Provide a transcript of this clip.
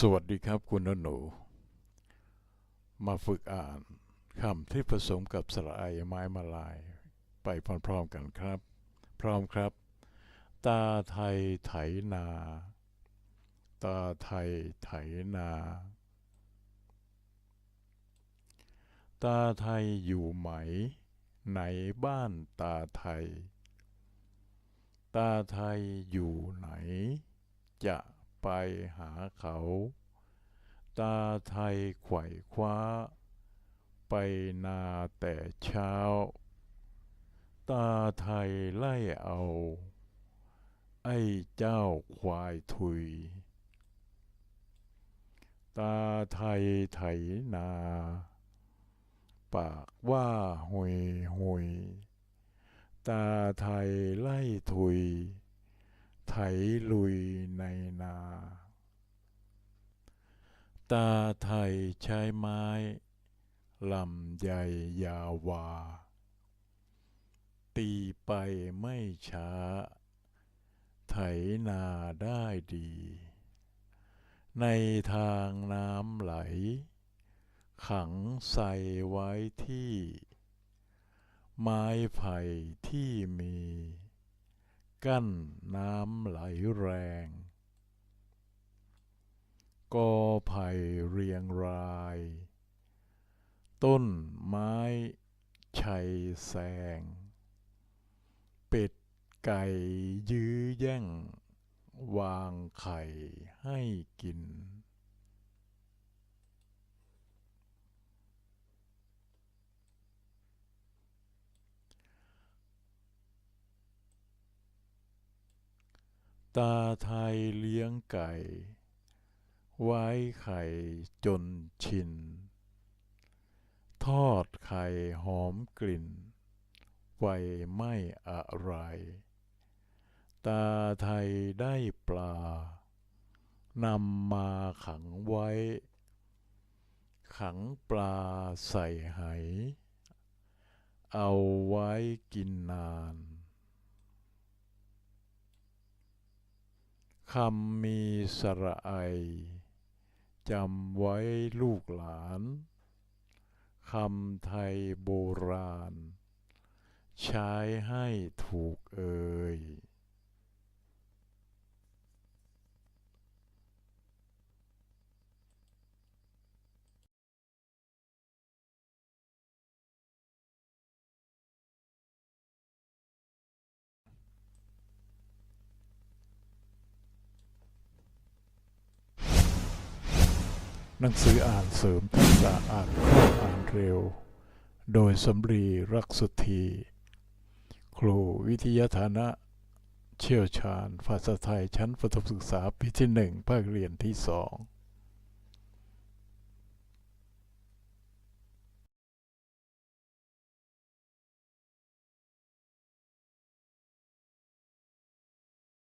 สวัสดีครับคุณนหนู มาฝึกอ่านคำที่ผสมกับสระไอไม้มาลาย ไปพร้อมๆกันครับ พร้อมครับ ตาไทยไถนา ตาไทยไถนา ตาไทยอยู่ไหม ไหนบ้านตาไทย ตาไทยอยู่ไหน จะ ไปหาเขา ตาไทยไขว่คว้า ไปนาแต่เช้า ตาไทยไล่เอา ไอ้เจ้าควายทุย ตาไทยไถนา ปากว่าหุยหุยตาไทยไล่ทุย ไถลุยในนา ตาไทยใช้ไม้ลำใหญ่ยาวา ตีไปไม่ช้า ไถนาได้ดี ในทางน้ำไหล ขังใส่ไว้ที่ ไม้ไผ่ที่มี กั้นน้ำไหลแรง กอไผ่เรียงราย ต้นไม้ชัยแสง เป็ดไก่ยื้อแย่ง วางไข่ให้กิน ตาไทยเลี้ยงไก่ ไว้ไข่จนชิน ทอดไข่หอมกลิ่นไฟไม่อะไร ตาไทยได้ปลานำมาขังไว้ ขังปลาใส่ไหเอาไว้กินนาน คำมีสระไอจำไว้ลูกหลานคำไทยโบราณ ใช้ให้ถูกเอ หนังสืออ่านเสริมทักษะอ่านคล่องอ่านเร็ว โดยสำรีรักสุธี ครูวิทยาฐานะ เชี่ยวชาญ ภาษาไทยชั้นประถมศึกษาปีที่หนึ่งภาคเรียนที่สอง